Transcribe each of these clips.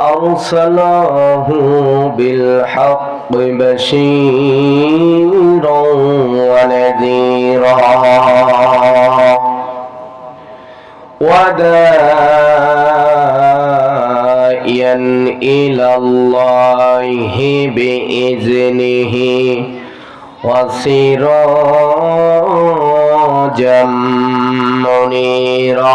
أرسله بالحق بشيرا ونذيرا. وداعيا إلى الله بإذنه وسراجا منيرا.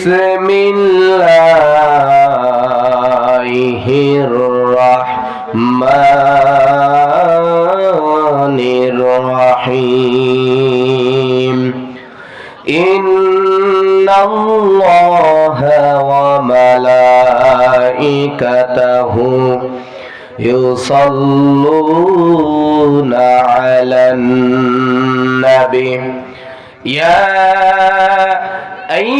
بسم الله الرحمن الرحيم إن الله وملائكته يصلون على النبي يا أيها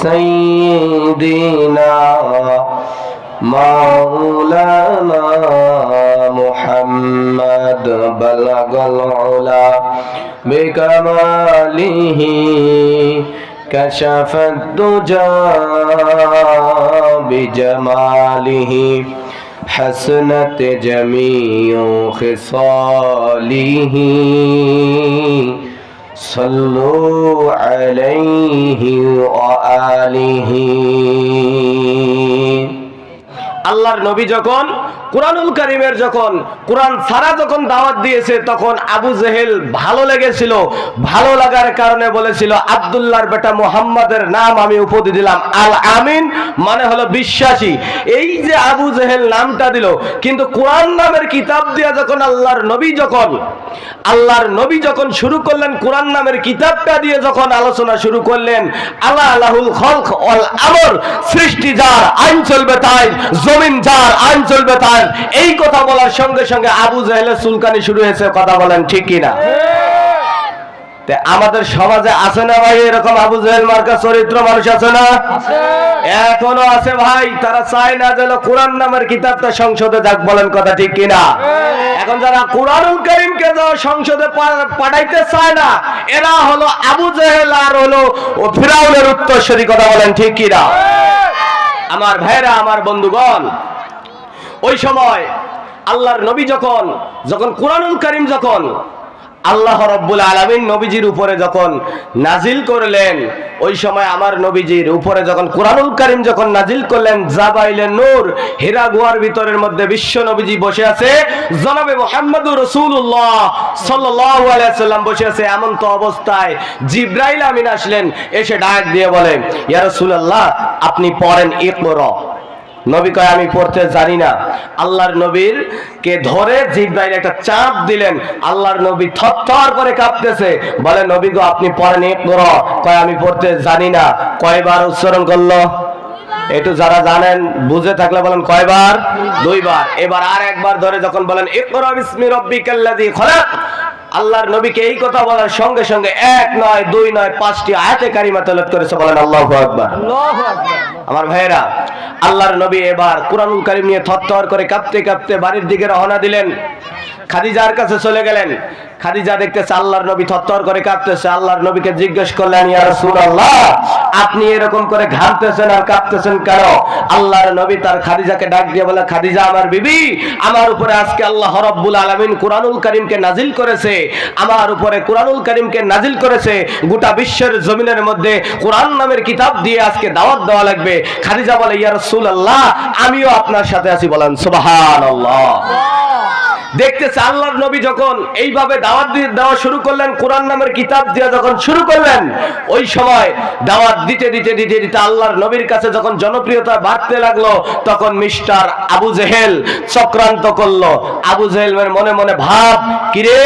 سيدنا مولانا محمد بلغ العلا بكماله كشف الدجى بجماله حسنت جميع خصاله صلوا عليه وآله আল্লাহর নবী যখন কোরআনুল করিমের যখন, কোরআন ছাড়া যখন দাওয়াত দিয়েছে, তখন আবু জেহেল ভালো লেগেছিল। ভালো লাগার কারণে বলেছিল, আবদুল্লাহর বেটা মোহাম্মদের নাম আমি উপদি দিলাম। আল আমিন মানে হলো বিশ্বাসী। এই যে আবু জেহেল নামটা দিল, কিন্তু কোরআন নামের কিতাব দিয়ে যখন আল্লাহর নবী যখন, আল্লাহর নবী যখন শুরু করলেন, কোরআন নামের কিতাবটা দিয়ে যখন আলোচনা শুরু করলেন আল্লাহ আল্লাহুল খলক অল আমর, সৃষ্টি যার, আইন চলবে তাই, জমিন যার, আইন চলবে তাই এই কথা বলার সঙ্গে সঙ্গে আবু জাহেলের চুলকানি শুরু হয়েছে কথা বলেন ঠিক কিনা? আমাদের সমাজে আছে না ভাই এরকম আবু জাহেল মার্কা চরিত্র মানুষ আছে না? এখনও আছে ভাই তারা চায় না যেন কোরআন নামের কিতাবটা সংসদে যাক বলেন কথা ঠিক কিনা? এখন যারা কোরআনুল করিমকে যারা সংসদে পাঠাইতে চায় না এরা হলো আবু জেহেল আর হলো ও ফিরাউনের উত্তরসূরি কথা বলেন ঠিক কিনা? আমার ভাইরা আমার বন্ধুগণ ওই সময় আল্লাহর নবী যখন যখন কোরআনুল করিম যখন আল্লাহ রব্বুল আলমিন নবীজির উপরে যখন নাজিল করলেন, ওই সময় আমার নবীজির উপরে যখন কোরআনুল করিম যখন নাজিল করলেন, জাবাইলে নূর, হীরা গুয়ার ভিতরের মধ্যে বিশ্ব নবীজি বসে আছে, জনাবে মোহাম্মদুর রসুল্লাহ সাল্লাম বসে আছে এমন তো অবস্থায় জিব্রাইল আমিন আসলেন, এসে ডাক দিয়ে বলেন ইয়া রাসূলুল্লাহ, আপনি পড়েন ইকরা। নবী কয়, আমি পড়তে জানি না। আল্লাহর নবীর কে ধরে জিব্রাইল একটা চাপ দিলেন। আল্লাহর নবী থরথর করে কাঁপতেছে। বলে, নবী গো, আপনি পড়েন পড়ো। কয়, আমি পড়তে জানি না। কয়বার উচ্চারণ করল? একটু যারা জানেন বুঝে থাকলে বলেন কয়বার? দুইবার। এবার আর একবার ধরে যখন বলেন ইকরা বিসমি রাব্বিকাল্লাযী খলাক। আল্লাহর নবীকে এই কথা বলার সঙ্গে সঙ্গে এক নয় দুই নয় পাঁচটি আয়াতে কারিমা তেলাওয়াত করেছে বলেন আল্লাহ আকবার। আমার ভাইয়েরা আল্লাহর নবী এবার কোরআনুল কারিম নিয়ে থরথর করে কাঁপতে কাঁপতে বাড়ির দিকে রওনা দিলেন। খাদিজার কাছে চলে গেলেন। খাদিজা দেখতেছে আল্লাহর নবী থরথর করে কাঁপতেছে আল্লাহর নবীকে জিজ্ঞেস করলেন, ইয়া রাসূলুল্লাহ, আপনি এরকম করে ঘামতেছেন আর কাঁপতেছেন কেন? আল্লাহর নবী তার খাদিজাকে ডাক দিয়ে বলে, খাদিজা, আমার বিবি, আমার উপরে আজকে আল্লাহ রাব্বুল আলামিন কোরআনুল কারীমকে নাজিল করেছে। আমার উপরে কোরআনুল কারীমকে নাজিল করেছে। গোটা বিশ্বের জমিনের মধ্যে কোরআন নামের কিতাব দিয়ে আজকে দাওয়াত দেওয়া লাগবে। খাদিজা বলে, ইয়া রাসূলুল্লাহ, আমিও আপনার সাথে আছি। বলেন, সুবহানাল্লাহ। দেখতেছে আল্লাহর নবী যখন এইভাবে দাওয়াত দিয়ে দেওয়া শুরু করলেন, কোরআন নামের কিতাব দিয়ে যখন শুরু করলেন, ওই সময় দাওয়াত দিতে দিতে দিতে দিতে আল্লাহর নবীর কাছে যখন জনপ্রিয়তা বাড়তে লাগল, তখন মিস্টার আবু জেহেল চক্রান্ত করল। আবু জেহেলের মনে মনে ভাব, কিরে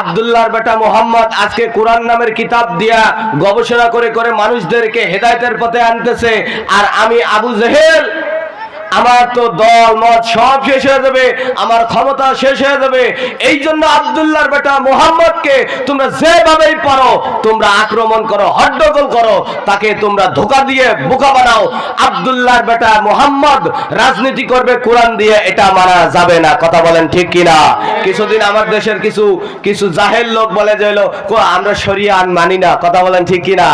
আব্দুল্লাহর বেটা মোহাম্মদ আজকে কোরআন নামের কিতাব দিয়া গবেষণা করে করে মানুষদেরকে হেদায়েতের পথে আনতেছে, আর আমি আবু জেহেল আমার তো দল, মত সব শেষ হয়ে যাবে, আমার ক্ষমতা শেষ হয়ে যাবে। এই জন্য আবদুল্লাহর বেটা মোহাম্মদকে তোমরা যেভাবেই পারো, তোমরা আক্রমণ করো, হট্টগোল করো, তাকে তোমরা ধোকা দিয়ে বোকা বানাও। আবদুল্লাহর বেটা মোহাম্মদ রাজনীতি করবে, কোরআন দিয়ে, এটা মানা যাবে না। কথা বলেন ঠিক কিনা? কিছুদিন আমার দেশের কিছু কিছু জাহেল লোক বলে যে আমরা শরিয়া আইন মানি না। কথা বলেন ঠিক কিনা?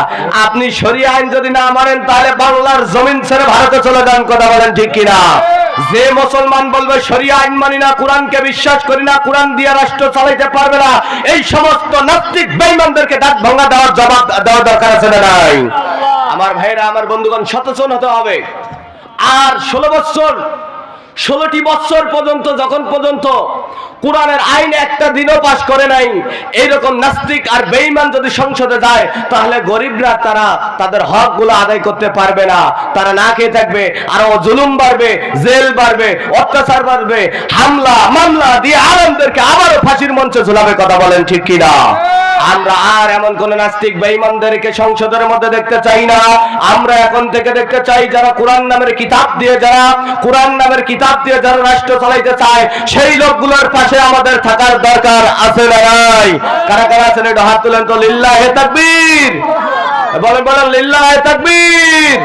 আপনি শরিয়া আইন যদি না মানেন, তাহলে বাংলার জমিন ছেড়ে ভারতে চলে যান। কথা বলেন ঠিক কিনা? যে মুসলমান বলবে, শরিয়া আইন মানি না, কোরআনকে বিশ্বাস করি না, কোরআন দিয়ে রাষ্ট্র চালাইতে পারবে না। এই সমস্ত নাস্তিক বেঈমানদেরকে দাঁত ভাঙা দেওয়ার জবাব দেওয়ার দরকার আছে না নাই? আমার ভাইরা, আমার বন্ধুগণ, সচেতন হতে হবে। আর ষোলো বছর ষোলোটি বছর পর্যন্ত, যখন পর্যন্ত কোরআনের আইন একটা দিনও পাশ করে নাই। এইরকম নাস্তিক আর বেঈমান যদি সংসদে যায়, তাহলে গরিবরা তারা তাদের হকগুলো আদায় করতে পারবে না। তারা না খেয়ে থাকবে, আরও জুলুম বাড়বে, জেল বাড়বে, অত্যাচার বাড়বে, হামলা, মামলা দিয়ে আলমদেরকে আবারও ফাঁসির মঞ্চে ঝুলাবে কথা বলেন ঠিক কিনা? আমরা আর এমন কোন নাস্তিক বেঈমানদেরকে সংসদের মধ্যে দেখতে চাই না। আমরা এখন থেকে দেখতে চাই যারা কোরআন নামের কিতাব দিয়ে, যারা কোরআন নামের কিতাব দিয়ে যারা রাষ্ট্র চালাইতে চায়, সেই লোকগুলোর পাশে আমাদের থাকার দরকার আছে না নাই? কারা কারা আছেন একটু হাত তুলেন তো, লিল্লাহে তাকবীর। বলেন বলেন, লিল্লাহে তাকবীর।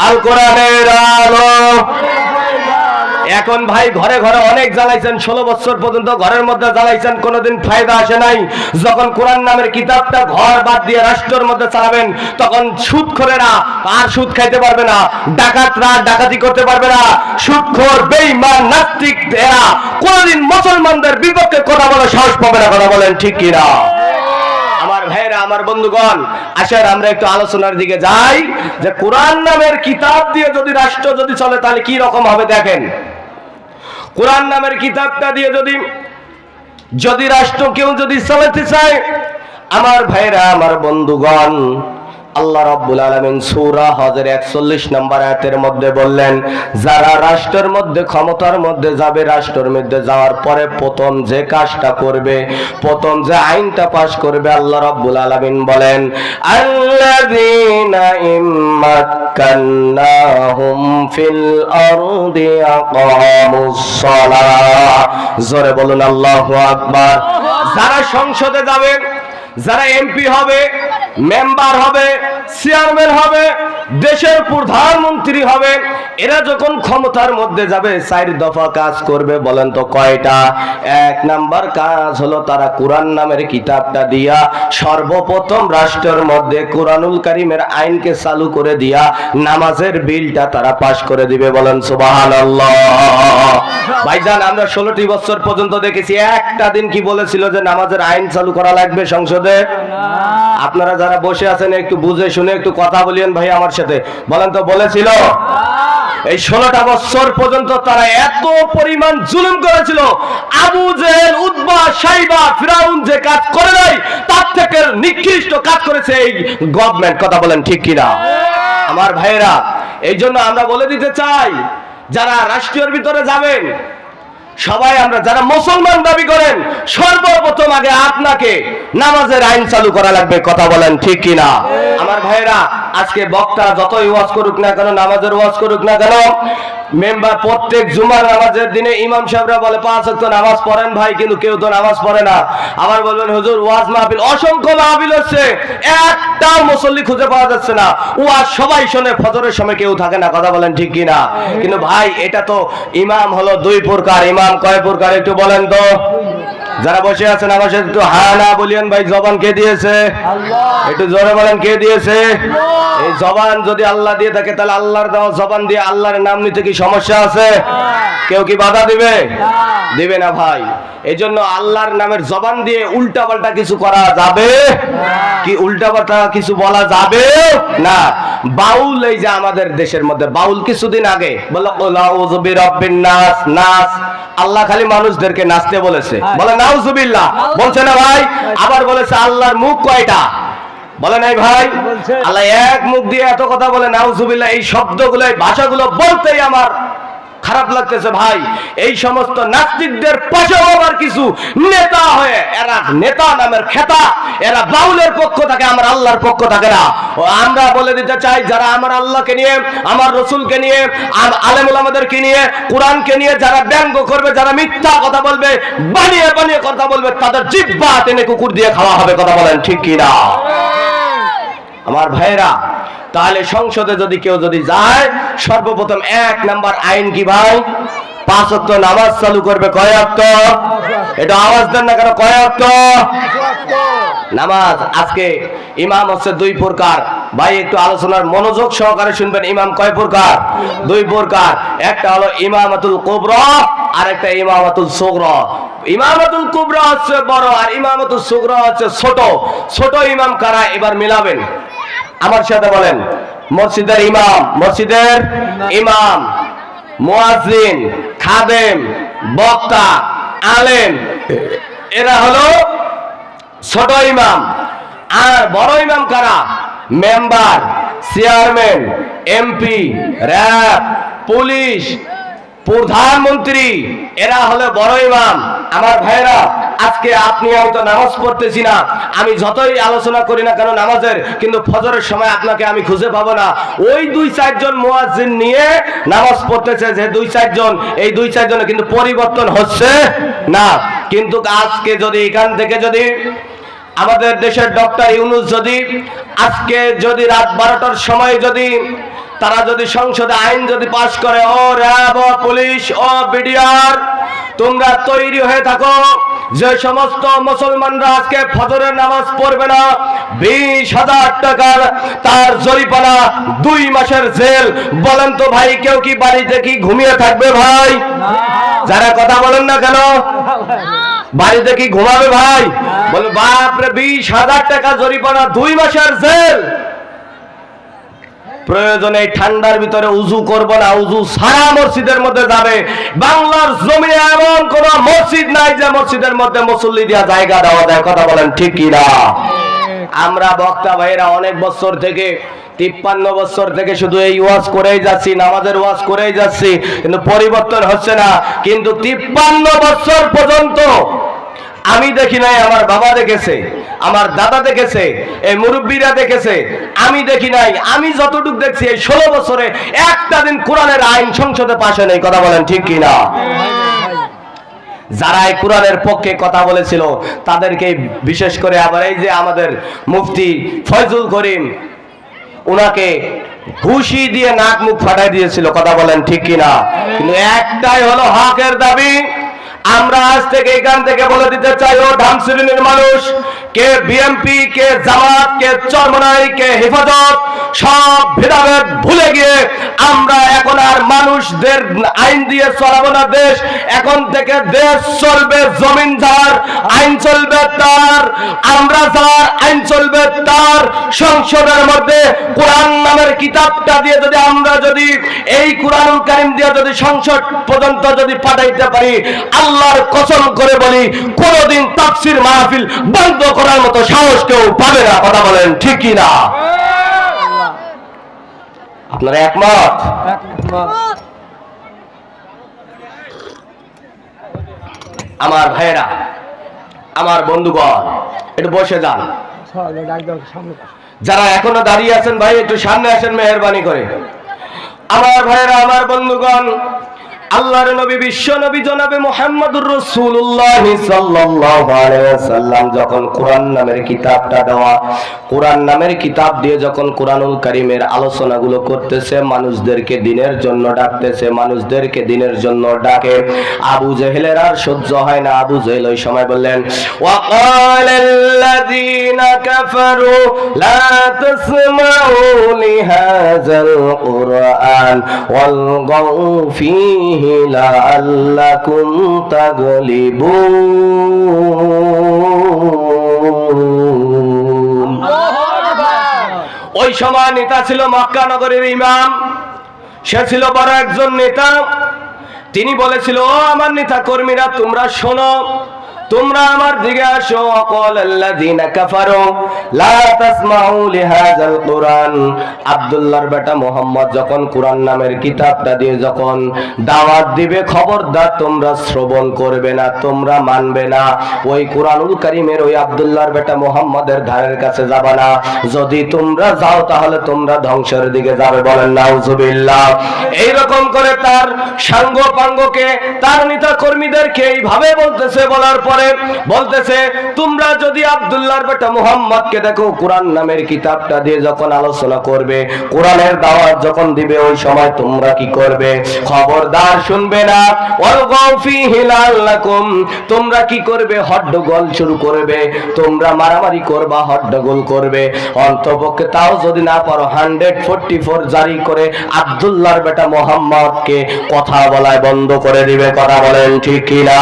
আল কোরআনের আলো। এখন ভাই ঘরে ঘরে অনেক জ্বালাইছেন, ষোলো বছর পর্যন্ত ঘরের মধ্যে জ্বালাইছেন, কোনোদিন ফায়দা আসে নাই। যখন কোরআন নামের কিতাবটা ঘর বাদ দিয়ে রাষ্ট্রের মধ্যে চালাবেন, তখন সুদ করে না আর সুদ খাইতে পারবে না, ডাকাতরা ডাকাতি করতে পারবে না। সুদখোর, বেঈমান, নাস্তিক এরা কোনোদিন মুসলমানদের বিপক্ষে কথা বলে সাহস পাবে না, কথা বলেন ঠিক কিনা? আমার ভাইরা আমার বন্ধুগণ, আসেন আমরা একটু আলোচনার দিকে যাই। যে কোরআন নামের কিতাব দিয়ে যদি রাষ্ট্র যদি চলে, তাহলে কি রকম হবে দেখেন। কোরআন নামের কিতাবটা দিয়ে যদি যদি রাষ্ট্র কেউ যদি চালাতে চায়, আমার ভাইরা, আমার বন্ধুগণ আল্লাহ রাব্বুল আলামিন সূরা হজের 41 নম্বর আয়াতের মধ্যে বললেন, যারা রাষ্ট্রের মধ্যে, ক্ষমতার মধ্যে যাবে, রাষ্ট্রের মধ্যে যাওয়ার পরে প্রথম যে কাজটা করবে, প্রথম যে আইনটা পাশ করবে, আল্লাহ রাব্বুল আলামিন বলেন, আল্লাযীনা ইম্মাক্কান্নাহুম ফিল আরদি আকামুস সালাহ। জোরে বলুন আল্লাহু আকবার। যারা সংসদে যাবে, যারা এমপি হবে মেম্বার হবে চেয়ারম্যান হবে, দেশের প্রধানমন্ত্রী হবে। এরা যখন ক্ষমতার মধ্যে যাবে, চার দফা কাজ করবে, বলেন তো কয়টা? এক নাম্বার কাজ হলো তারা কোরআন নামের কিতাবটা দিয়া, সর্বপ্রথম রাষ্ট্রের মধ্যে কোরআনুল কারিমের আইনকে চালু করে দিয়া, নামাজের বিলটা তারা পাশ করে দিবে, বলেন সুবহানাল্লাহ। ভাইজান, আমরা ষোলোটি বছর পর্যন্ত দেখেছি, একটা দিন কি বলেছিল যে নামাজের আইন চালু করা লাগবে সংসদে? আপনারা যারা বসে আছেন, একটু বুঝে শুনে একটু কথা বলিয়েন ভাই আমার সাথে। বলেন তো, বলেছিল? এই ষোলোটা বছর পর্যন্ত তারা এত পরিমাণ জুলুম করেছিল। আবু জেহেল উদ্বা সাইবা, ফিরাউন যে কাজ করে নাই, তার থেকে নিকৃষ্ট কাজ করেছে এই গভর্নমেন্ট। কথা বলেন ঠিক কিনা? আমার ভাইয়েরা এই জন্য আমরা বলে দিতে চাই, যারা রাষ্ট্রীয়র ভিতরে যাবেন সবাই আমরা যারা মুসলমান দাবি করেন সর্বপ্রথম আগে আপনাকে নামাজের আইন চালু করা লাগবে কথা বলেন ঠিক কিনা? আমার ভাইয়েরা আজকে বক্তা যতই ওয়াজ করুক না কেন নামাজের ওয়াজ করুক না কেন মেম্বার, প্রত্যেক জুমার নামাজের দিনে ইমাম সাহেবরা বলে, পাঁচ ওয়াক্ত নামাজ পড়েন ভাই, কিন্তু কেউ তো নামাজ পড়ে না। আবার বলবেন, হুজুর, ওয়াজ মাহফিল অসংখ্য মাহফিল হচ্ছে, একটা মুসল্লি খুঁজে পাওয়া যাচ্ছে না। ওয়াজ সবাই শোনে, ফজরের সময় কেউ থাকে না, কথা বলেন ঠিক কি না কিন্তু ভাই, এটা তো ইমাম হলো দুই প্রকার, ইমাম কয় প্রকার, একটু বলেন তো? যারা বসে আছেন আমার সাথে একটু হ্যাঁ না বলিয়েন ভাই জবান কে দিয়েছে? একটু জোরে বলেন কে দিয়েছে? এই জবান যদি আল্লাহ দিয়ে থাকে তাহলে আল্লাহর দেওয়া জবান দিয়ে আল্লাহর নাম নিতে কি সমস্যা আছে? কেউ কি বাধা দিবে? দিবে না ভাই। এই জন্য আল্লাহর নামের জবান দিয়ে উল্টা পাল্টা কিছু করা যাবে? কি উল্টা পাল্টা কিছু বলা যাবে? না। বাউল এই যে আমাদের দেশের মধ্যে বাউল কিছুদিন আগে বলল "কুল বিরাব্বিন নাস নাস। আল্লাহ খালি মানুষদেরকে নাচতে বলেছে। বলে নাউজুবিল্লাহ। বলছে না ভাই আবার বলেছে আল্লাহর মুখ কয়টা? বলে নাই ভাই? আল্লাহ এক মুখ দিয়ে এত কথা বলে নাউজুবিল্লাহ এই শব্দগুলো এই ভাষাগুলো বলতেই আমার খারাপ লাগতেছে ভাই। এই সমস্ত নাস্তিকদের পাশেও আবার কিছু নেতা হয়ে এরা নেতা নামের খেতা এরা বাউলের পক্ষ থাকে আমার আল্লাহর পক্ষ থাকে না। ও আমরা বলে দিতে চাই যারা আমার আল্লাহকে নিয়ে আমার রসুলকে নিয়ে আর আলেমুল আমাদেরকে নিয়ে কোরআনকে নিয়ে যারা ব্যঙ্গ করবে যারা মিথ্যা কথা বলবে বানিয়ে বানিয়ে কথা বলবে তাদের জিব্বা টেনে কুকুর দিয়ে খাওয়া হবে কথা বলেন ঠিক কি না আমার ভাইয়েরা তাহলে সংসদে যদি কেউ যদি যায়, সর্বপ্রথম এক নাম্বার আইন কি ভাই? নামাজ চালু করবে এটা আওয়াজ দেন না কেন নামাজ, আজকে ইমাম হচ্ছে দুই প্রকার। ভাই, একটু আলোচনার মনোযোগ সহকারে শুনবেন, ইমাম কয় প্রকার? দুই প্রকার। একটা হলো ইমামাতুল কুবরা আর একটা ইমামাতুল সুগরা। ইমামাতুল কুবরা হচ্ছে বড় আর ইমামাতুল সুগরা হচ্ছে ছোট। ছোট ইমাম কারা? এবার মিলাবেন। আমার সাথে বলেন, মসজিদের ইমাম মসজিদের ইমাম, মুয়াজ্জিন, খাদেম, বক্তা, আলেম, এরা হলো ছোট ইমাম। আর বড় ইমাম কারা? Member, chairman, MP, RAB, police প্রধানমন্ত্রী, এরা হলো বড় ইমাম। আমার ভাইরা আজকে আপনি হয়তো নামাজ পড়তেছি না। আমি যতই আলোচনা করি না কেন নামাজের, কিন্তু ফজরের সময় আপনাকে আমি খুঁজে পাবো না। ওই দুই চারজন মুয়াজ্জিন নিয়ে নামাজ পড়তেছে, যে দুই চারজন, এই দুই চারজনে কিন্তু পরিবর্তন হচ্ছে না। কিন্তু আজকে যদি এখান থেকে যদি আমাদের দেশের ডক্টর ইউনুস যদি, আজকে যদি রাত বারোটার সময় যদি তারা যদি সংসদে আইন যদি পাশ করে, ও র্যাব, ও পুলিশ, ও বিডিআর, তোমরা তৈরি হয়ে থাকো। যে সমস্ত মুসলমানরা আজকে ফজরের নামাজ পড়বে না, বিশ হাজার টাকার তার জরিপানা দুই মাসের জেল। বলেন তো ভাই, কেউ কি বাড়িতে কি ঘুমিয়ে থাকবে ভাই? যারা কথা বলেন না কেন? বাড়িতে কি ঘুমাবে ভাই? বলে বাপরে, বিশ হাজার টাকা জরিপানা দুই মাসের জেল। প্রয়োজনে ঠান্ডার ভিতরে উজু করব না, উজু সারা মসজিদের মধ্যে যাবে। বাংলার জমিনে এমন কোন মসজিদ নাই যে মসজিদের মধ্যে মুসল্লি দেওয়া জায়গা দেওয়া যায়, কথা বলেন ঠিক না আমরা বক্তা ভাইরা অনেক বছর থেকে, তিপ্পান্ন বছর থেকে শুধু এই ওয়াজ করেই যাচ্ছি, নামাজের ওয়াজ করেই যাচ্ছি, কিন্তু পরিবর্তন হচ্ছে না। কিন্তু তিপ্পান্ন বছর পর্যন্ত আমি দেখি নাই, আমার বাবা দেখেছে। আমার দাদা দেখেছে, এই মুরব্বীরা দেখেছে, আমি দেখি নাই। আমি যতটুকু দেখছি এই ষোলো বছরে একটা দিন কোরআনের আইন সংসদে পাশে নেই, কথা বলেন ঠিক কি না যারা এই কোরআনের পক্ষে কথা বলেছিল, তাদেরকে বিশেষ করে আবার এই যে আমাদের মুফতি ফয়জুল করিম ওনাকে ঘুষি দিয়ে নাক মুখ ফাটাই দিয়েছিল, কথা বলেন ঠিক কিনা? কিন্তু একটাই হলো হকের দাবি আমরা আজ থেকে এখান থেকে বলে দিতে চাই, ও ধাম শ্রেণির মানুষ, কে বিএমপি কে জামাত, কে চরমনাই, কে হেফাজত সব ভেদাভেদ ভুলে গিয়ে আমরা এখন আর মানুষদের আইন দিয়ে চলাবো না, দেশ। এখন থেকে দেশ চলবে, জমিন যার আইন চলবে তার, আমরা যার আইন চলবে তার। সংসদের মধ্যে কোরআন নামের কিতাবটা দিয়ে যদি আমরা যদি এই কোরআন কারিম দিয়ে যদি সংসদ পর্যন্ত যদি পাঠাইতে পারি, আল্লাহর কসম করে বলি, কোনদিন তাফসির মাহফিল বন্ধ করার মতো সাহস কেউ পাবে না, কথা বলেন ঠিকই না আপনারা একমত? আমার ভাইয়েরা, আমার বন্ধুগণ, একটু বসে যান। যারা এখনও দাঁড়িয়ে আছেন ভাই, একটু সামনে আসেন, মেহরবানি করে। আমার ভাইয়েরা, আমার বন্ধুগণ আল্লাহর নবী বিশ্ব নবী জনাবে মোহাম্মদুর রাসূলুল্লাহ সাল্লাল্লাহু আলাইহি ওয়াসাল্লাম যখন কোরআন নামের কিতাবটা দেওয়া কোরআন নামের কিতাব দিয়ে যখন কোরআনুল কারীমের আলোচনাগুলো করতেছে মানুষদেরকে দিনের জন্য ডাকতেছে মানুষদেরকে দিনের জন্য ডাকে আবু জেহেলের আর সহ্য হয় না আবু জেহেল ওই সময় বললেন وقال الذين كفروا لا تسمعوا لهذا القرآن والغوا فيه লাআল্লাকুম তাগলিবুন। ওই সময় নেতা ছিল মক্কা নগরের ইমাম। সে ছিল বড় একজন নেতা। তিনি বলেছিল, ও আমার নেতা কর্মীরা, তোমরা শোনো তোমরা আমার দিকে আসো, অকল আল্লাযীনা কাফারু। লা তাসমাউ লিহাযাল কুরআন। আব্দুল্লাহর বেটা মোহাম্মদ যখন কুরআন নামের কিতাবটা দিয়ে যখন দাওয়াত দিবে, খবরদার তোমরা শ্রবণ করবে না, তোমরা মানবে না। ওই কুরআনুল কারীমের ওই আব্দুল্লাহর বেটা মোহাম্মদের ধারের কাছে যাবে না। যদি তোমরা যাও, তাহলে তোমরা ধ্বংসের দিকে যাবে বলেন, নাউজুবিল্লাহ। এইরকম করে তার সাঙ্গ পাঙ্গকে তার নেতা কর্মীদেরকে এইভাবে বলতেছে বলার পরে বলতেছে, তোমরা যদি আব্দুল্লাহর বেটা মুহাম্মদকে দেখো, কোরআন নামের কিতাবটা দিয়ে যখন আলোচনা করবে, কোরআনের দাওয়াত যখন দিবে, ওই সময় তোমরা কি করবে? খবরদার শুনবে না। তোমরা কি করবে? হট্টগোল শুরু করবে। তোমরা মারামারি করবা হট্টগোল করবে। অন্তপক্ষে তাও যদি না পারো হান্ড্রেড ফোরটি ফোর জারি করে আব্দুল্লাহর বেটা মোহাম্মদকে কথা বলায় বন্ধ করে দিবে। কথা বলেন ঠিক কিনা?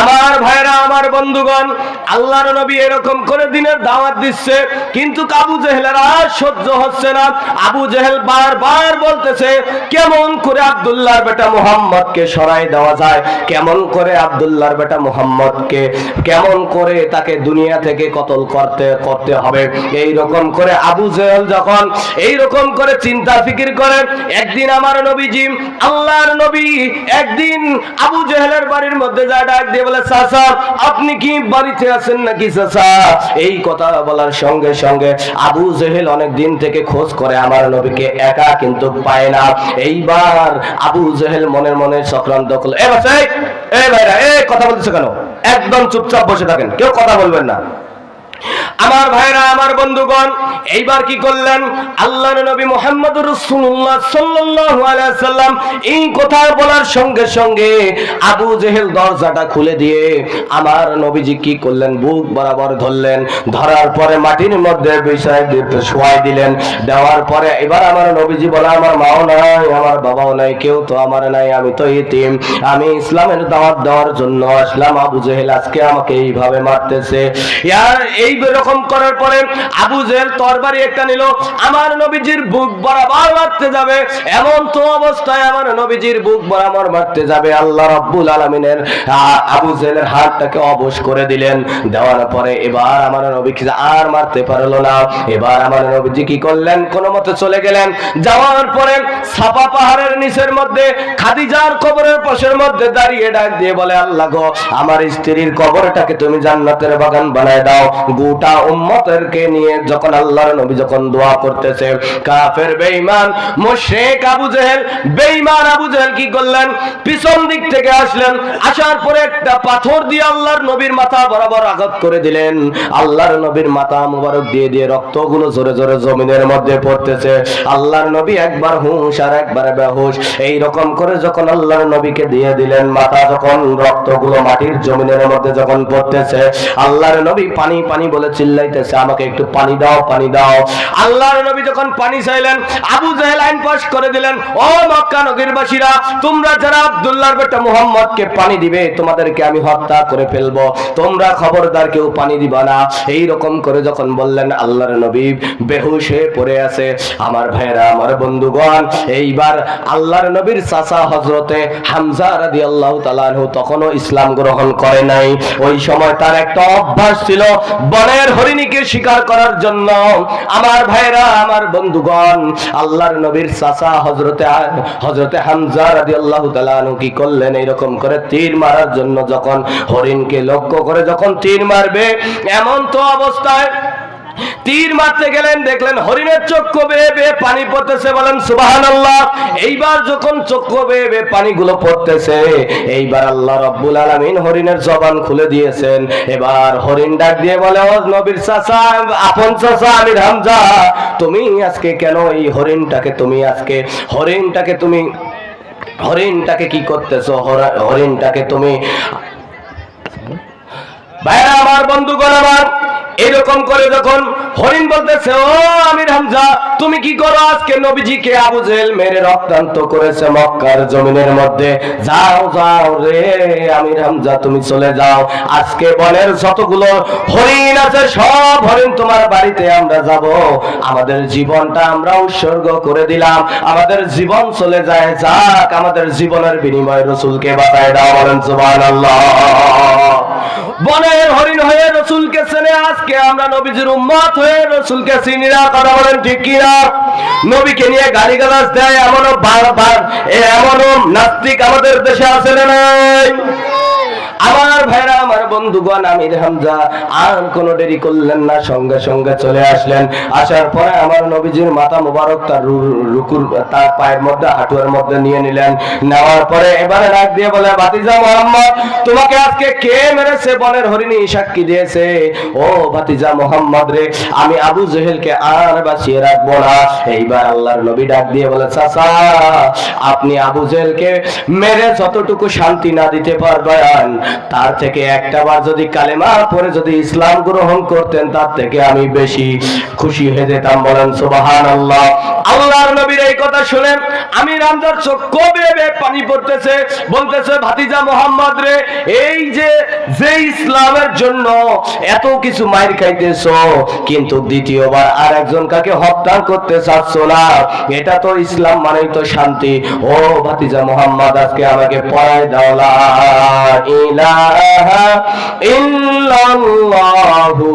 আমার ভাইরা আমার বন্ধুগণ, আল্লাহর নবী এরকম করে দিনের দাওয়াত দিচ্ছে, কিন্তু আবু জেহেলের আর সহ্য হচ্ছে না। আবু জেহেল বারবার বলতেছে, কেমন করে আব্দুল্লাহর বেটা মোহাম্মদকে সরাই দেওয়া যায়? কেমন করে আব্দুল্লাহর বেটা মোহাম্মদকে, কেমন করে তাকে দুনিয়া থেকে কতল করতে করতে হবে? এই রকম করে আবু জেহেল যখন এই রকম করে চিন্তা ফিকির করে, একদিন আমার নবীজি, আল্লাহর নবী, একদিন আবু জেহেলের বাড়ির মধ্যে যা ডাক দিয়ে বলে, চাচা আপনি কি বাড়িতে আছেন নাকি চাচা? এই কথা বলার সঙ্গে সঙ্গে আবু জেহেল অনেক দিন থেকে খোঁজ করে আমার নবীকে একা কিন্তু পায় না। এইবার আবু জেহেল মনের মনে চক্রান্ত করল, এ ভাইরা এই কথা বলতেছে কেন? একদম চুপচাপ বসে থাকেন, কেউ কথা বলবেন না। আমার ভাইরা, আমার বন্ধুগণ, এইবার কি করলেন? আল্লাহর নবী মোহাম্মদ কথা বলার সঙ্গে সঙ্গে আবু জেহেল দরজাটা খুলে দিয়ে আমার নবীজি কি করলেন? বুক বরাবর ধরলেন। ধরার পরে মাটির মধ্যে বিষয় শোয়াই দিলেন। দেওয়ার পরে এবার আমার নবীজি বলে, আমার মাও নাই, আমার বাবাও নাই, কেউ তো আমার নাই, আমি তো ইতিম। আমি ইসলামের দাওয়াত দেওয়ার জন্য আসলাম। আবু জেহেল আজকে আমাকে এইভাবে মারতেছে। ইয়ার এই রকম করার পরে আবু জেহেল তরবারি একটা নিল। আমার নবীজির বুক বরাবর মারতে যাবে। এমন তো অবস্থায় আমার নবীজির বুক বরাবর মারতে যাবে। আল্লাহ রাব্বুল আলামিনের আবু জেহেলের হাতটাকে অবশ করে দিলেন। দেওয়ার পরে এবার আমার নবীকে আর মারতে পারল না। এবার আমার নবীজি কি করলেন? কোনো মতে চলে গেলেন। যাওয়ার পরে সাপা পাহাড়ের নিচের মধ্যে, খাদিজার কবরের পাশের মধ্যে দাঁড়িয়ে ডাক দিয়ে বলে, আল্লাহ গো, আমার স্ত্রীর কবরটাকে তুমি জান্নাতের বাগান বানায় দাও। গোটা উম্মতেরকে নিয়ে যখন আল্লাহর নবী যখন দোয়া করতেছে, কাফের, বেঈমান, মুশরিক আবু জেহেল, বেঈমান আবু জেহেল কি করলেন? পিছন দিক থেকে আসলেন, আসার পরে একটা পাথর দিয়ে আল্লাহর নবীর মাথা বরাবর আঘাত করে দিলেন। আল্লাহর নবীর মাথা মুবারক দিয়ে দিয়ে রক্তগুলো জোরে জোরে জমিনের মধ্যে পড়তেছে। আল্লাহর নবী একবার হুঁশ আর একবার বেহুশ। এই রকম করে যখন আল্লাহর নবীকে দিয়ে দিলেন, মাথা যখন রক্তগুলো মাটির জমিনের মধ্যে যখন পড়তেছে, আল্লাহর নবী পানি পানি বলে চিল্লাইতেছে, আমাকে একটু পানি দাও পানি দাও। আল্লাহর নবী যখন পানি চাইলেন, আবু জাহেল আইন পাস করে দিলেন, ও মক্কা নগরবাসীরা, তোমরা যারা আব্দুল্লাহর বেটা মুহাম্মদকে পানি দিবে, তোমাদেরকে আমি হত্যা করে ফেলব। তোমরা খবরদার, কেউ পানি দিবা না। এই রকম করে যখন বললেন, আল্লাহর নবী বেহুশ হয়ে পড়ে আছে। আমার ভাইরা আমার বন্ধুগণ, এইবার আল্লাহর নবীর চাচা হজরতে হামজা রাদি আল্লাহ তালানহু তখনও ইসলাম গ্রহণ করে নাই। ওই সময় তার একটা অভ্যাস ছিল বনের হরিণীকে শিকার করার জন্য আমার ভাইরা, আমার বন্ধুগণ, আল্লাহর নবীর চাচা হজরতে হজরতে হামজা আদি আল্লাহ কি করলেন? এইরকম করে তীর মারার জন্য যখন হরিণকে লক্ষ্য করে যখন তীর মারবে, এমন তো অবস্থায় তীর মারতে গেলেন, দেখলেন হরিণের চক্ষু বেয়ে বেয়ে পানি পড়তেছে, বলেন সুবাহান আল্লাহ এইবার যখন চক্ষু বেয়ে বেয়ে পানিগুলো পড়তেছে, এইবার আল্লাহ রব্বুল আলমিন হরিণের জবান খুলে দিয়েছেন। এবার হরিণ ডাক দিয়ে বলে, ও নবীর চাচা, আপন চাচা, আমির হামজা, তুমি আজকে কেন এই হরিণটাকে তুমি আজকে, হরিণটাকে তুমি, হরিণটাকে কি করতেছো? হরিণটাকে তুমি ভাইরা আমার, বন্ধুগণ আমার, এরকম করে যখন হরিণ বলতেছে, ও আমির হামজা, তুমি কি করো? আজকে নবীজিকে আবু জেল মেরে রক্তান্ত করেছে মক্কার জমিনের মধ্যে। যাও যাও রে আমির হামজা, তুমি চলে যাও। আজকে বনের যতগুলো হরিণ আছে, সব হরিণ তোমার বাড়িতে আমরা যাব। আমাদের জীবনটা আমরা উৎসর্গ করে দিলাম। আমাদের জীবন চলে যায়, যাক, আমাদের জীবনের বিনিময়ে রসুলকে বাতায় দাও বলেন, সুবহানাল্লাহ। হরিণ হয়ে, রসুলকে চেনে আজকে আমরা নবীজির উম্মত হয়ে রসুলকে চিনি না কথা বলেন, ঠিক কিনা? নবীকে নিয়ে গালি গালাজ দেয়, এমনও বারবার এমনও নাস্তিক আমাদের দেশে আছে না আমার ভাইরা, আমার বন্ধুগণ, আমির হামজা, আর কোনো দেরি করলেন না, সঙ্গে সঙ্গে চলে আসলেন। আসার পরে আমার নবীজির মাথা মোবারক তার রুকুর, তার পায়ের মধ্যে, হাঁটুয়ার মধ্যে নিয়ে নিলেন। নেওয়ার পরে এবারে ডাক দিয়ে বলে, ভাতিজা মোহাম্মদ, তোমাকে আজকে কে মেরেছে? বনের হরিণী সাক্ষী দিয়েছে। ও ভাতিজা মোহাম্মদ রে, আমি আবু জেহেলকে আর বাঁচিয়ে রাখব না। এইবার আল্লাহর নবী ডাক দিয়ে বলে, চাচা, আপনি আবু জেহেলকে মেরে যতটুকু শান্তি না দিতে পারবেন তার থেকে একটা বার যদি কালেমা পরে যদি ইসলাম গ্রহণ করতেন, তার থেকে আমি বেশি খুশি হয়ে যেতাম। বলেন সুবাহান আল্লাহ আল্লাহর নবীর এই কথা শুনে আমি রামদার চোখ কবে বে পানি পড়তেছে, বলতেছে, ভাতিজা মোহাম্মদ রে, এই যে যে ইসলামের জন্য এত কিছু মাইর খাইতেছ, কিন্তু দ্বিতীয়বার আর একজন কাকে হত্যা করতে চাচ্ছ না, এটা তো ইসলাম মানেই তো শান্তি। ও ভাতিজা মোহাম্মদ, আজকে আমাকে পড়ায় দাও, লা ইলাহা ইল্লাল্লাহু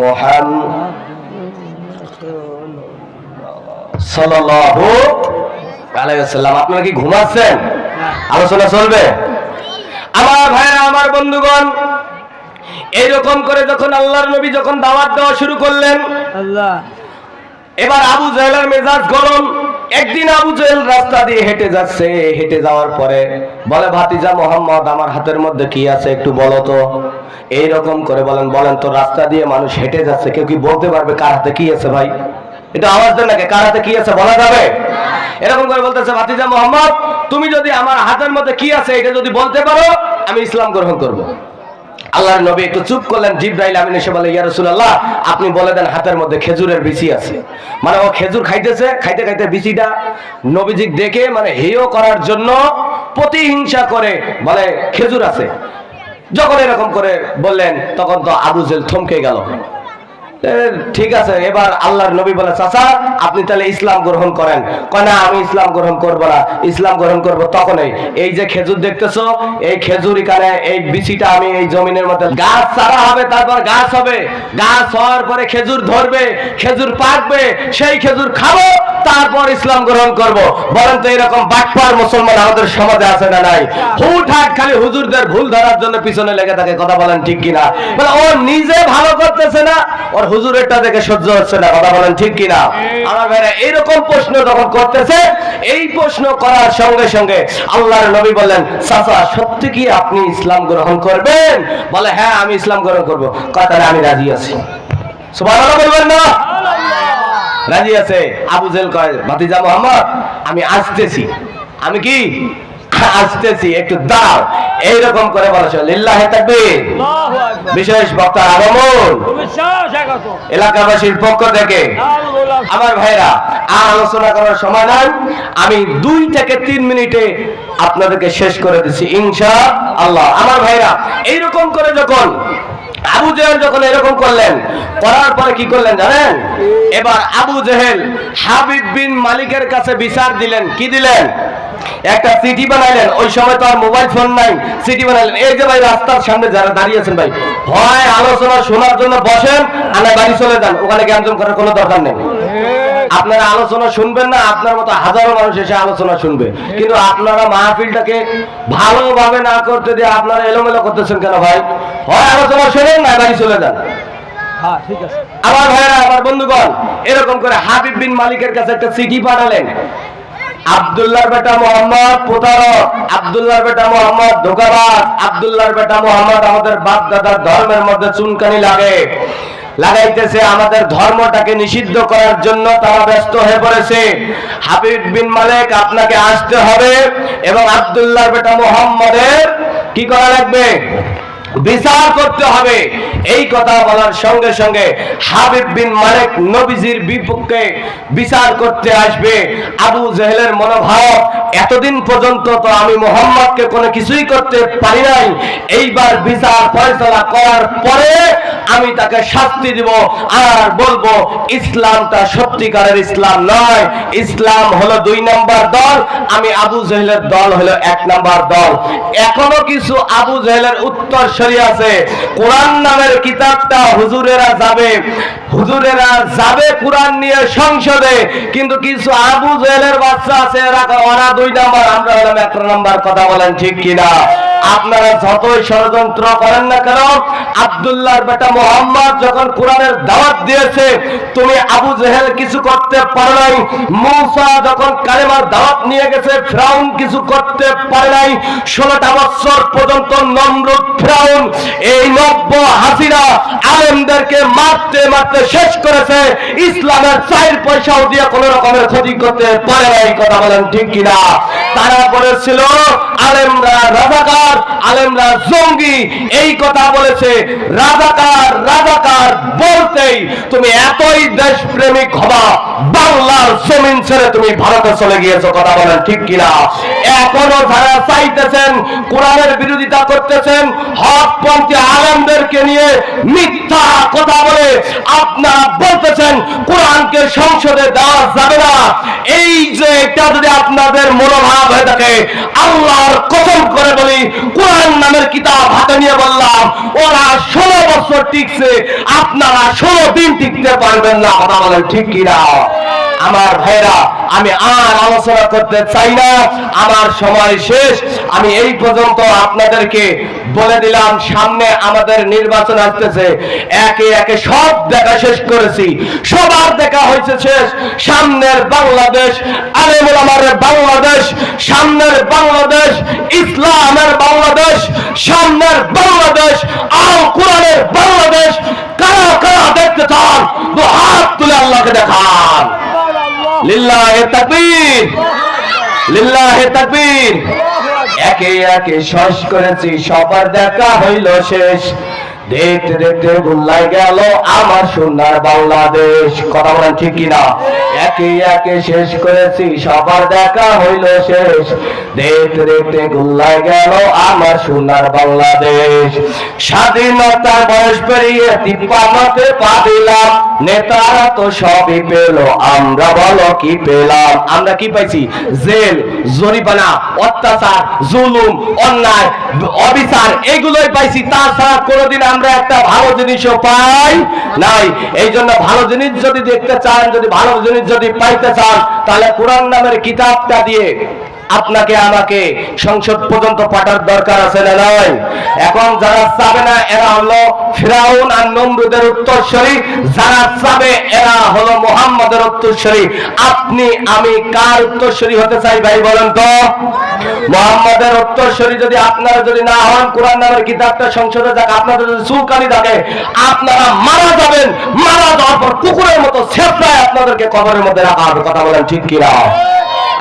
মুহাম্মাদ সাল্লাল্লাহু আলাইহি ওয়াসাল্লাম। আপনারা কি ঘুমাচ্ছেন? আলোচনা চলবে? আমার ভাইরা আমার বন্ধুগণ এইরকম করে যখন আল্লাহর নবী যখন দাওয়াত দেওয়া শুরু করলেন আল্লাহ। এবার আবু জাহেলের মেজাজ গরম। একদিন আবু জাহেল রাস্তা দিয়ে হেঁটে যাচ্ছে। হেঁটে যাওয়ার পরে বলে, ভাতিজা মোহাম্মদ, আমার হাতের মধ্যে কি আছে একটু বলো তো? এইরকম করে বলেন বলেন তো, রাস্তা দিয়ে মানুষ হেঁটে যাচ্ছে, কেউ কি বলতে পারবে কার হাতে কি আছে ভাই? এটা আওয়াজ দেন নাকি, কার হাতে কি আছে বলা যাবে? এরকম করে বলতেছে, ভাতিজা মোহাম্মদ, তুমি যদি আমার হাতের মধ্যে কি আছে, এটা যদি বলতে পারো, আমি ইসলাম গ্রহণ করব। আল্লাহর নবী একটু চুপ করলেন, জিব্রাইল আমিন এসে বলে, ইয়া রাসূলুল্লাহ, আপনি বলে দেন হাতের মধ্যে খেজুরের বিচি আছে। মানে ও খেজুর খাইতেছে, খাইতে খাইতে বিচিটা নবীজি দেখে মানে হেয় করার জন্য প্রতিহিংসা করে বলে, খেজুর আছে। যখন এরকম করে বললেন, তখন তো আবু জেল থমকে গেল। ঠিক আছে, এবার আল্লাহর নবী বলে, চাচা, আপনি তাহলে ইসলাম গ্রহণ করেন। কয় আমি ইসলাম গ্রহণ করব না। ইসলাম গ্রহণ করব তখনই এই যে খেজুর দেখতেছো, এই খেজুর এখানে, এই বিচিটা আমি এই জমিনের মধ্যে, গাছ চারা হবে, তারপর গাছ হবে। গাছ হওয়ার পরে খেজুর ধরবে, খেজুর পাকবে, সেই খেজুর খাব তারপর ইসলাম গ্রহণ করব। বলেন তো এরকম বাটপার মুসলমান আমাদের সমাজে আছে না নাই? হুটহাট খালি হুজুরদের ভুল ধরার জন্য পিছনে লেগে থাকে, কথা বলেন ঠিক কিনা? বলে, ও নিজে ভালো করতেছে না, ওর হুজুরেরটা দেখে সহ্য হচ্ছে না, কথা বলেন ঠিক কিনা? আমার ভাইরা, এরকম প্রশ্ন যখন করতেছে, এই প্রশ্ন করার সঙ্গে সঙ্গে আল্লাহর নবী বললেন, চাচা, সত্যি কি আপনি ইসলাম গ্রহণ করবেন? বলে হ্যাঁ আমি ইসলাম গ্রহণ করব। কথাটা আমি রাজি আছি। সুবহানাল্লাহ বলবেন না? রাজি আছে? আবু জেল কয় ভাতিজা মোহাম্মদ আমি আসতেছি। আমি কি? আসতেছি। একটু দাও এইরকম করে বলেছ লিল্লাহে তাকবীর। বিশেষ বক্তার আগমন। এলাকাবাসীর পক্ষ থেকে আমার ভাইরা আর আলোচনা করার সময় নাই। আমি দুই থেকে তিন মিনিটে আপনাদেরকে শেষ করে দিচ্ছি ইনশা আল্লাহ আমার ভাইরা এইরকম করে যখন আবু জেহেল যখন এরকম করলেন, করার পরে কি করলেন জানেন? এবার আবু জেহেল হাবিব বিন মালিকের কাছে বিচার দিলেন। কি দিলেন? একটা সিটি বানাইলেন। ওই সময় তো আর মোবাইল ফোন নাই। সিটি বানাইলেন। এই যে ভাই রাস্তার সামনে যারা দাঁড়িয়ে আছেন ভাই, হয় আলোচনা শোনার জন্য বসেন আর বাড়ি চলে যান। ওখানে জ্ঞানজন করার কোনো দরকার নেই। আপনারা আলোচনা শুনবেন না আপনার মতো হাজারো মানুষ এসে আলোচনা শুনবে। কিন্তু আপনারা মাহফিলটাকে ভালোভাবে না করতে দিয়ে আপনারা এলোমেলো করতেছেন কেন ভাই? হয় আলোচনা শুনেন না বাড়ি চলে যান। হ্যাঁ আমার ভাইরা আমার বন্ধুগণ এরকম করে হাবিব বিন মালিকের কাছে একটা চিঠি পাঠালেন। আব্দুল্লাহর বেটা মোহাম্মদ প্রতারক আব্দুল্লাহর বেটা মোহাম্মদ ধোকাবাজ আব্দুল্লাহর বেটা মোহাম্মদ আমাদের বাপ দাদার ধর্মের মধ্যে চুনকানি লাগে। লাগাইতেছে, আমাদের ধর্মটাকে নিষিদ্ধ করার জন্য তারা ব্যস্ত হয়ে পড়েছে। হাবিব বিন মালিক আপনাকে আসতে হবে এবং আব্দুল্লাহর বেটা মোহাম্মদের কি করা লাগবে? বিচার করতে হবে। এই কথা বলার সঙ্গে সঙ্গে হাবিব বিন মালিক নবীজির বিপক্ষে বিচার করতে আসবে। আবু জেহেলের মনোভাব এতদিন পর্যন্ত তো আমি মোহাম্মদকে কোনো কিছুই করতে পারি নাই। এইবার বিচার ফয়সলা করার পরে আমি তাকে শাস্তি দিব। আর বলব, ইসলামটা সত্যিকারের ইসলাম নয়। ইসলাম হলো দুই নাম্বার দল, আমি আবু জেহেলের দল হলো এক নাম্বার দল। এখনও কিছু আবু জেহেলের উত্তর সরি আছে। কোরআন নামের কিতাবটা হুজুরেরা যাবে। হুজুরেরা যাবে কোরআন নিয়ে সংসদে, কিন্তু কিছু আবু জেহেলের বাচ্চা আছে, এরা ওরা দুই নাম্বার আমরা হলাম এক নাম্বার কথা বলেন ঠিক কিনা? আপনারা যতই ষড়যন্ত্র করেন না কেন, আব্দুল্লাহর বেটা মোহাম্মদ যখন কোরআনের দাওয়াত দিয়েছে, তুমি আবু জেহেল কিছু করতে পারো নাই, মূসা যখন কালেমার দাওয়াত নিয়ে গেছে, ফ্রাউন কিছু করতে পারে নাই, ষোলোটা বছর পর্যন্ত নমরুদ ফ্রাউন, এই নব্য হাসিরা আলেমদেরকে মারতে মারতে শেষ করেছে, ইসলামের চাইর পয়সাও দিয়ে কোন রকমের ক্ষতি করতে পারে নাই, কথা বলেন ঠিক কিনা? তারা বলেছিল, আলেমরা রাজাকার আলেমরা জঙ্গি। এই কথা বলেছে, রাজাকার রাজাকার বলতেই তুমি এতই দেশপ্রেমিক হবা, বাংলার জমিন ছেড়ে তুমি ভারতে চলে গিয়েছো। কথা বলেন ঠিক কিনা? এখনও যারা চাইতেছেন, কোরআনের বিরোধিতা করতেছেন, হকপন্থী আলেমদেরকে নিয়ে মিথ্যা কথা বলে আপনারা বলতেছেন, কোরআনকে সংসদে দেওয়া যাবে না। এই যে, এটা যদি আপনাদের মনোভাব হয়ে থাকে, আল্লাহর কসম করে বলি কোরআন নামের কিতাব হাতে নিয়ে বললাম, ওরা ষোলো বছর টিকছে, আপনারা ষোলো দিন টিকতে পারবেন না, কথা বলেন ঠিক কিনা? আমার ভাইরা, আমি আর আলোচনা করতে চাই না। আমার সময় শেষ। আমি এই পর্যন্ত আপনাদেরকে বলে দিলাম, সামনে আমাদের নির্বাচন আসতেছে। একে একে সব দেখা শেষ করেছি। সবার দেখা হয়েছে শেষ। সামনের বাংলাদেশ, আলেমুল আমাদের বাংলাদেশ। সামনের বাংলাদেশ, ইসলামের বাংলাদেশ। সামনের বাংলাদেশ, আল কোরআনের বাংলাদেশ। কারা কারা দেখতে চান হাত তুলে আল্লাহকে দেখান। লিল্লাহে তাকবীর। লিল্লাহে তাকবীর। একে একে শেষ করেছি সবার দেখা হইল শেষ। দেখতে দেখতে গুল্লাই গেল আমার সোনার বাংলাদেশ। কথা বলেন ঠিক কিনা? একে একে শেষ করেছি, সবার দেখা হইল শেষ। দেখতে দেখতে গুল্লাই গেল আমার সোনার বাংলাদেশ। স্বাধীনতার বয়স পেরিয়ে তিপ্পান্নতে পা দিলাম, নেতারা তো সবই পেল, আমরা বলো কি পেলাম? আমরা কি পাইছি? জেল, জরিমানা, অত্যাচার, জুলুম, অন্যায়, অবিচার, এগুলোই পাইছি, তাছাড়া কোনোদিন আমরা একটা ভালো জিনিসও পাই নাই। এই জন্য ভালো জিনিস যদি দেখতে চান, যদি ভালো জিনিস যদি পাইতে চান, তাহলে কোরআন নামের কিতাবটা দিয়ে আপনাকে, আমাকে সংসদ পর্যন্ত পাঠার দরকার আছে না নয় এখন যারা চাবে না, এরা হলো ফিরাউন আর নমরুদের উত্তরস্বরী যারা চাবে, এরা হলো মোহাম্মদের উত্তরস্বরী আপনি, আমি কার উত্তরস্বরী হতে চাই ভাই বলেন তো? মোহাম্মদের উত্তরস্বরী যদি আপনারা যদি না হন, কোরআন নামের কিতাবটা সংসদে যাক, আপনাদের যদি চুলকানি থাকে, আপনারা মারা যাবেন। মারা যাওয়ার পর কুকুরের মতো ছেপড়ায় আপনাদেরকে কবরের মধ্যে রাখা হবে, কথা বলেন ঠিক কিনা?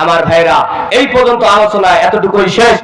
আমার ভাইরা এই পর্যন্ত আলোচনা এতটুকুই শেষ।